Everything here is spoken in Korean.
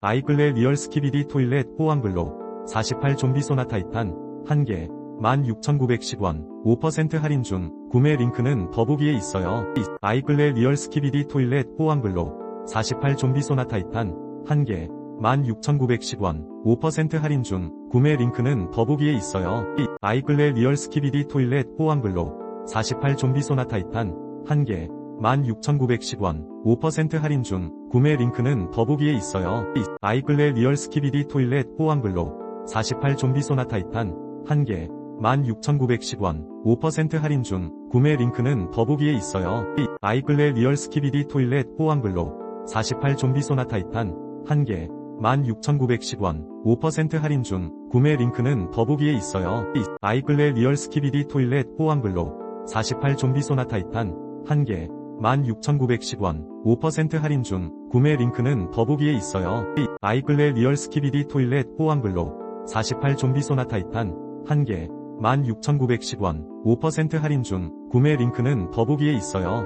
아이글레 리얼 스키비디 토일렛 호환블로 48 좀비 소나타 이탄 1개 16,910원 5% 할인 중 구매 링크는 더보기에 있어요. 아이글레 리얼 스키비디 토일렛 호환블로 48 좀비 소나타 이탄 1개 16,910원 5% 할인 중 구매 링크는 더보기에 있어요. 아이글레 리얼 스키비디 토일렛 호환블로 48 좀비 소나타 이탄 1개 16,910원 5% 할인 중 구매 링크는 더보기에 있어요. 아이글레 리얼 스키비디 토일렛 호환블로 48 좀비 소나타 이탄 1개 16,910원 5% 할인 중 구매 링크는 더보기에 있어요. 아이글레 리얼 스키비디 토일렛 호환블로 48 좀비 소나타 이탄 1개 16,910원 5% 할인 중 구매 링크는 더보기에 있어요. 아이글레 리얼 스키비디 토일렛 호환블로 48 좀비 소나타 이탄 1개 16,910원 5% 할인 중 구매 링크는 더보기에 있어요. 아이글레 리얼 스키비디 토일렛 호환블로 48 좀비 소나타 이탄 1개 16,910원 5% 할인 중 구매 링크는 더보기에 있어요.